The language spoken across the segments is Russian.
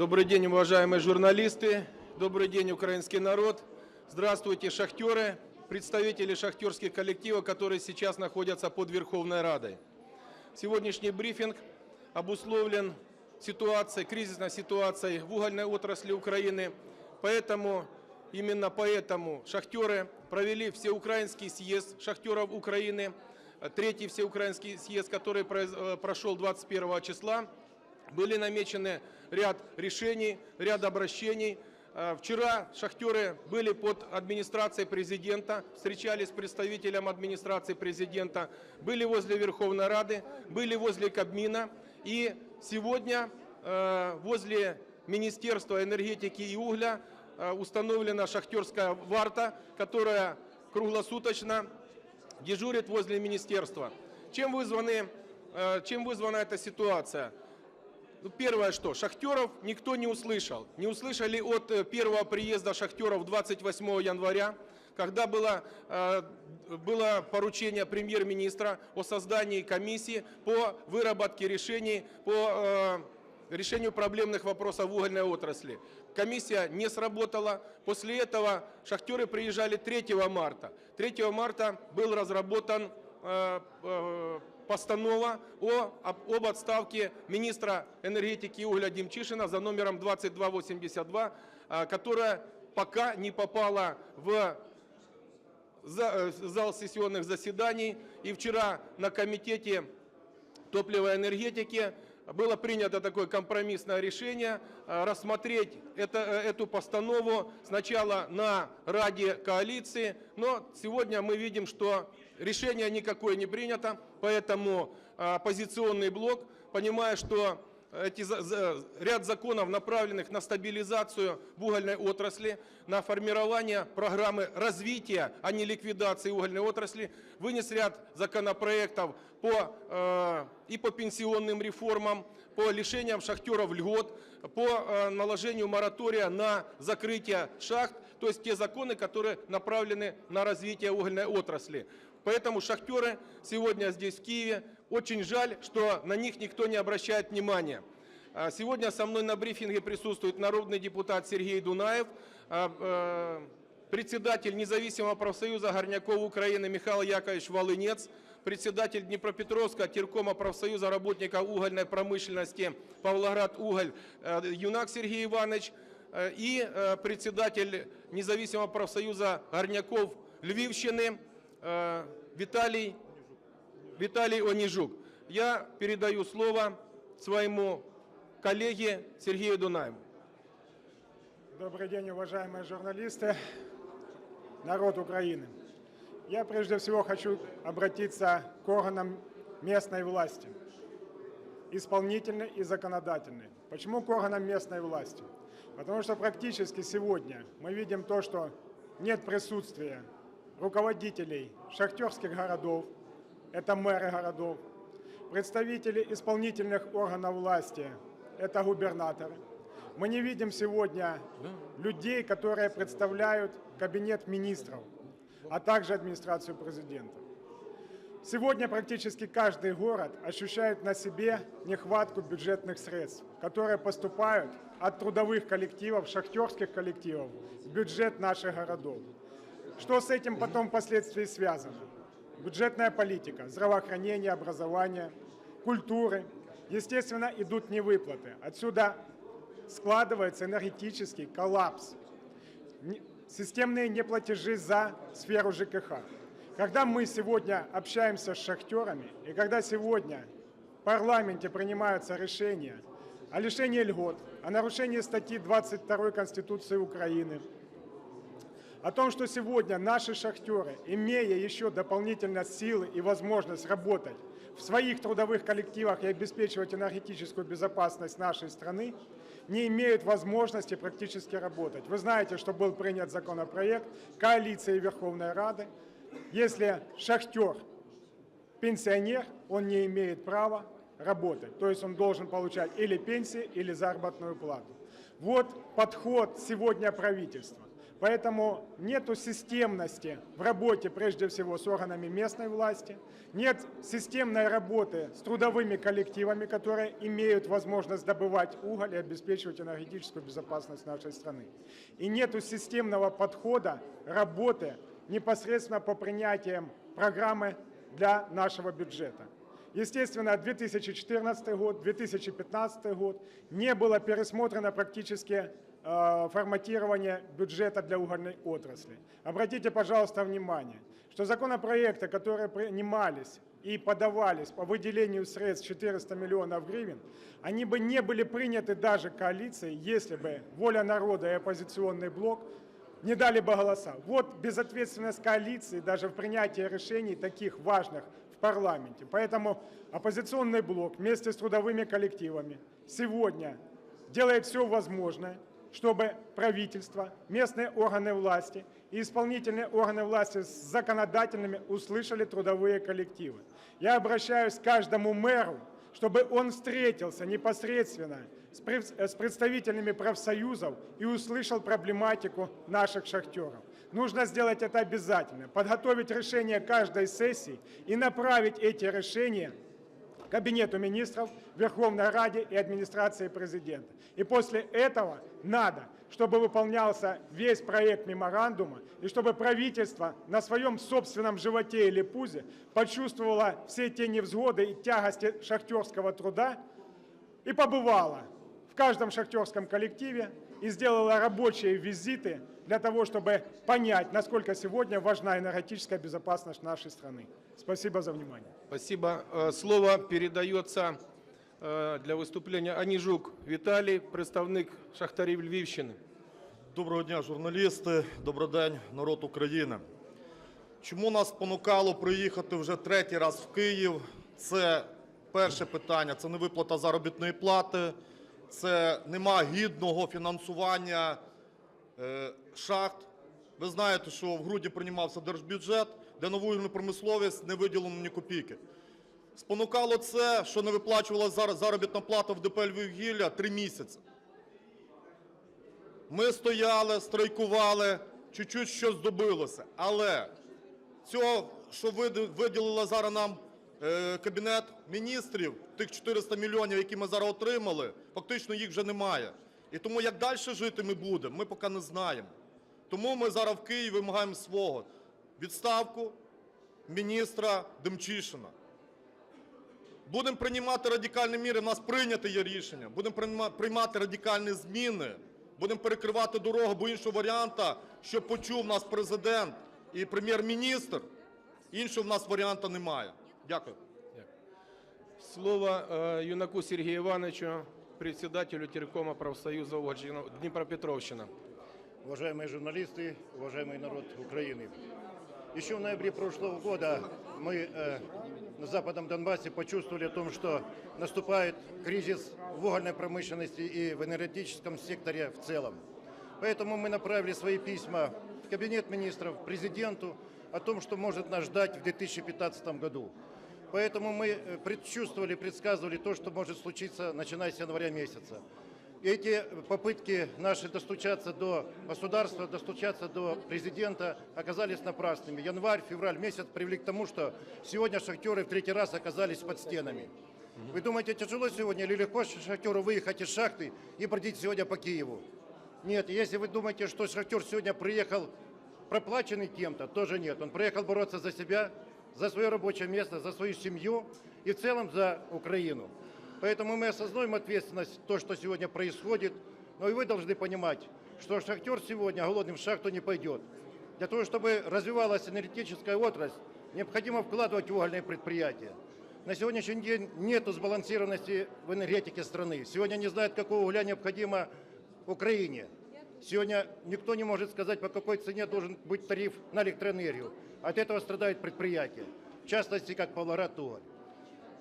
Добрый день, уважаемые журналисты. Добрый день, украинский народ. Здравствуйте, шахтеры, представители шахтерских коллективов, которые сейчас находятся под Верховной Радой. Сегодняшний брифинг обусловлен ситуацией, кризисной ситуацией в угольной отрасли Украины. Поэтому, именно поэтому шахтеры провели всеукраинский съезд шахтеров Украины, третий всеукраинский съезд, который э, прошел 21 числа. Были намечены ряд решений, ряд обращений. Э, Вчера шахтеры были под администрацией президента, встречались с представителем администрации президента, были возле Верховной Рады, были возле Кабмина. И сегодня э, возле Министерства энергетики и угля э, установлена шахтерская варта, которая круглосуточно дежурит возле министерства. Чем, вызваны, чем вызвана эта ситуация? Ну, первое что, шахтеров никто не услышал. Не услышали от э, первого приезда шахтеров 28 января, когда было, э, было поручение премьер-министра о создании комиссии по выработке решений по э, решению проблемных вопросов в угольной отрасли. Комиссия не сработала. После этого шахтеры приезжали 3 марта. 3 марта был разработан постанова об, отставке министра энергетики и угля Демчишина за номером 2282, э, которая пока не попала в э, зал сессионных заседаний. И вчера на комитете топлива и энергетики было принято такое компромиссное решение э, рассмотреть это, э, эту постанову сначала на Раде коалиции, но сегодня мы видим, что решение никакое не принято, поэтому э, оппозиционный блок, понимая, что эти за- за- ряд законов, направленных на стабилизацию в угольной отрасли, на формирование программы развития, а не ликвидации угольной отрасли, вынес ряд законопроектов по, э, и по пенсионным реформам, по лишениям шахтеров льгот, по э, наложению моратория на закрытие шахт, то есть те законы, которые направлены на развитие угольной отрасли. Поэтому шахтеры сегодня здесь, в Киеве, очень жаль, что на них никто не обращает внимания. А, Сегодня со мной на брифинге присутствует народный депутат Сергей Дунаев, а, э, председатель независимого профсоюза горняков Украины Михаил Яковлевич Волынец, председатель Днепропетровского теркома профсоюза работников угольной промышленности Павлоград Уголь Юнак Сергей Иванович и э, председатель независимого профсоюза горняков Львивщины э, Виталий Виталий Онижук. Я передаю слово своему коллеге Сергею Дунаеву. Добрый день, уважаемые журналисты, народ Украины. Я прежде всего хочу обратиться к органам местной власти, исполнительной и законодательной. Почему к органам местной власти? Потому что практически сегодня мы видим то, что нет присутствия руководителей шахтерских городов, это мэры городов, представители исполнительных органов власти, это губернаторы. Мы не видим сегодня людей, которые представляют кабинет министров, а также администрацию президента. Сегодня практически каждый город ощущает на себе нехватку бюджетных средств, которые поступают от трудовых коллективов, шахтерских коллективов бюджет наших городов. Что с этим потом впоследствии связано? Бюджетная политика, здравоохранение, образование, культуры. Естественно, идут невыплаты. Отсюда складывается энергетический коллапс, системные неплатежи за сферу ЖКХ. Когда мы сегодня общаемся с шахтерами, и когда сегодня в парламенте принимаются решения о лишении льгот, о нарушении статьи 22 Конституции Украины, о том, что сегодня наши шахтеры, имея еще дополнительно силы и возможность работать в своих трудовых коллективах и обеспечивать энергетическую безопасность нашей страны, не имеют возможности практически работать. Вы знаете, что был принят законопроект коалиции Верховной Рады. Если шахтер пенсионер, он не имеет права работать. То есть он должен получать или пенсии, или заработную плату. Вот подход сегодня правительства. Поэтому нет системности в работе, прежде всего, с органами местной власти, нет системной работы с трудовыми коллективами, которые имеют возможность добывать уголь и обеспечивать энергетическую безопасность нашей страны. И нет системного подхода работы непосредственно по принятиям программы для нашего бюджета. Естественно, 2014 год, 2015 год не было пересмотрено практически э, форматирование бюджета для угольной отрасли. Обратите, пожалуйста, внимание, что законопроекты, которые принимались и подавались по выделению средств 400 миллионов гривен, они бы не были приняты даже коалицией, если бы воля народа и оппозиционный блок не дали бы голоса. Вот безответственность коалиции даже в принятии решений таких важных парламенте. Поэтому оппозиционный блок вместе с трудовыми коллективами сегодня делает все возможное, чтобы правительство, местные органы власти и исполнительные органы власти с законодательными услышали трудовые коллективы. Я обращаюсь к каждому мэру, чтобы он встретился непосредственно с пред- с представителями профсоюзов и услышал проблематику наших шахтеров. Нужно сделать это обязательно, подготовить решение каждой сессии и направить эти решения Кабинету министров, Верховной Раде и администрации президента. И после этого надо, чтобы выполнялся весь проект меморандума, и чтобы правительство на своем собственном животе или пузе почувствовало все те невзгоды и тягости шахтерского труда и побывало в каждом шахтерском коллективе и сделала рабочие визиты для того, чтобы понять, насколько сегодня важна энергетическая безопасность нашей страны. Спасибо за внимание. Спасибо. Э, Слово передается э, для виступлення Аніжук Віталій, представник шахтарів Львівщини. Доброго дня, журналісти. Добрий день, народ України. Чому нас спонукало приїхати вже третій раз в Київ? Це перше питання. Це не виплата заробітної плати, це нема гідного фінансування е, шахт. Ви знаєте, що в грудні приймався держбюджет, де на вугільну промисловість не виділено ні копійки. Спонукало це, що не виплачувалася зар- заробітна плата в ДП «Львівгілля» три місяці. Ми стояли, страйкували, чуть-чуть щось добилося. Але цього, що виділила зараз нам е, Кабінет міністрів, тих 400 мільйонів, які ми зараз отримали, фактично їх вже немає. І тому як далі жити ми будемо, ми поки не знаємо. Тому ми зараз в Києві вимагаємо свого. Відставку міністра Демчишина. Будемо приймати радикальні міри, в нас прийняте є рішення. Будемо приймати радикальні зміни, будемо перекривати дорогу, бо іншого варіанта, що почув нас президент і прем'єр-міністр, іншого в нас варіанта немає. Дякую. Слово э, юнаку Сергею Ивановичу, председателю Теркома профсоюза Угольщина- Днепропетровщина. Уважаемые журналисты, уважаемый народ Украины. Еще в ноябре прошлого года мы э, на Западном Донбассе почувствовали о том, что наступает кризис в угольной промышленности и в энергетическом секторе в целом. Поэтому мы направили свои письма в Кабинет министров, президенту о том, что может нас ждать в 2015 году. Поэтому мы э, предчувствовали, предсказывали то, что может случиться, начиная с января месяца. Эти попытки наши достучаться до государства, достучаться до президента оказались напрасными. Январь, февраль месяц привели к тому, что сегодня шахтеры в третий раз оказались под стенами. Вы думаете, тяжело сегодня или легко шахтеру выехать из шахты и бродить сегодня по Киеву? Нет, если вы думаете, что шахтер сегодня приехал проплаченный кем-то, тоже нет. Он приехал бороться за себя, за свое рабочее место, за свою семью и в целом за Украину. Поэтому мы осознаем ответственность, то, что сегодня происходит. Но и вы должны понимать, что шахтер сегодня голодным в шахту не пойдет. Для того, чтобы развивалась энергетическая отрасль, необходимо вкладывать в угольные предприятия. На сегодняшний день нет сбалансированности в энергетике страны. Сегодня не знают, какого угля необходимо Украине. Сегодня никто не может сказать, по какой цене должен быть тариф на электроэнергию. От этого страдают предприятия, в частности, как Павлоград Уголь.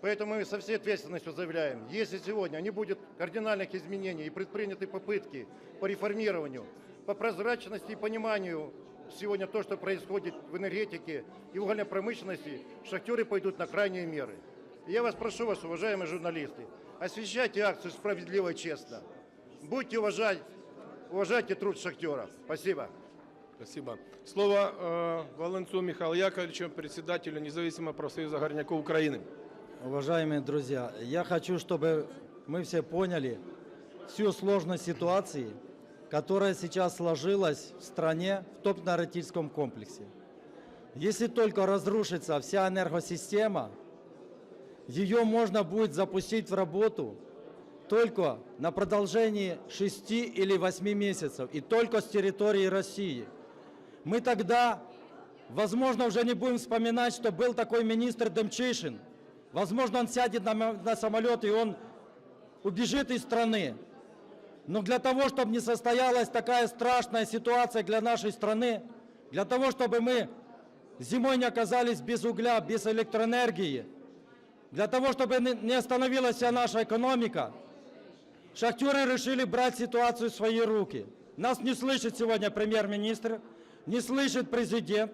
Поэтому мы со всей ответственностью заявляем, если сегодня не будет кардинальных изменений и предприняты попытки по реформированию, по прозрачности и пониманию сегодня то, что происходит в энергетике и угольной промышленности, шахтеры пойдут на крайние меры. Я вас прошу вас, уважаемые журналисты, освещайте акцию справедливо и честно. Будьте уважать, уважайте труд шахтеров. Спасибо. Спасибо. Слово э, Волынцу Михаилу Яковлевичу, председателю независимого профсоюза горняков Украины. Уважаемые друзья, я хочу, чтобы мы все поняли всю сложность ситуации, которая сейчас сложилась в стране в топ-энергетическом комплексе. Если только разрушится вся энергосистема, ее можно будет запустить в работу только на продолжении 6 или 8 месяцев и только с территории России. Мы тогда, возможно, уже не будем вспоминать, что был такой министр Демчишин. Возможно, он сядет на, на самолет и он убежит из страны. Но для того, чтобы не состоялась такая страшная ситуация для нашей страны, для того, чтобы мы зимой не оказались без угля, без электроэнергии, для того, чтобы не остановилась вся наша экономика, шахтеры решили брать ситуацию в свои руки. Нас не слышит сегодня премьер-министр, не слышит президент,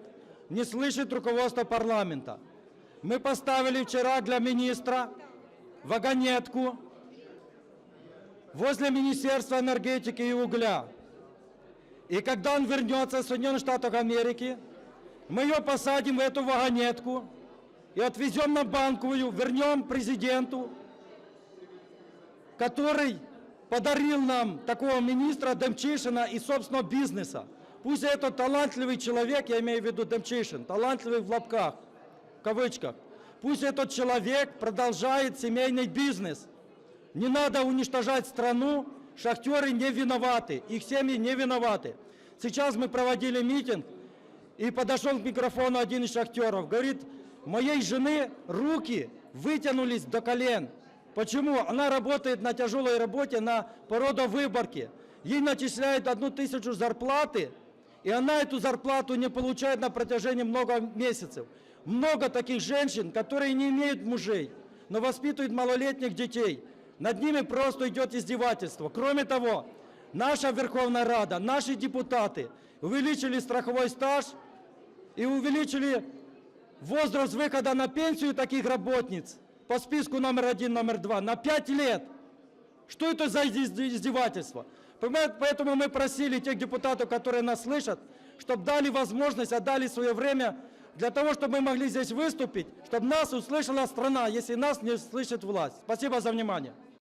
не слышит руководство парламента. Мы поставили вчера для министра вагонетку возле Министерства энергетики и угля. И когда он вернется из Соединенных Штатов Америки, мы ее посадим в эту вагонетку и отвезем на банковую, вернем президенту, который подарил нам такого министра Демчишина и собственного бизнеса. Пусть этот талантливый человек, я имею в виду Демчишин, талантливый в лапках, в кавычках, пусть этот человек продолжает семейный бизнес. Не надо уничтожать страну, шахтеры не виноваты, их семьи не виноваты. Сейчас мы проводили митинг, и подошел к микрофону один из шахтеров, говорит, моей жены руки вытянулись до колен. Почему? Она работает на тяжелой работе, на породовыборке. Ей начисляют одну тысячу зарплаты, и она эту зарплату не получает на протяжении много месяцев. Много таких женщин, которые не имеют мужей, но воспитывают малолетних детей. Над ними просто идет издевательство. Кроме того, наша Верховная Рада, наши депутаты увеличили страховой стаж и увеличили возраст выхода на пенсию таких работниц по списку номер один, номер два на 5 лет. Что это за изде- издевательство? Поэтому мы просили тех депутатов, которые нас слышат, чтобы дали возможность, отдали свое время для того, чтобы мы могли здесь выступить, чтобы нас услышала страна, если нас не слышит власть. Спасибо за внимание.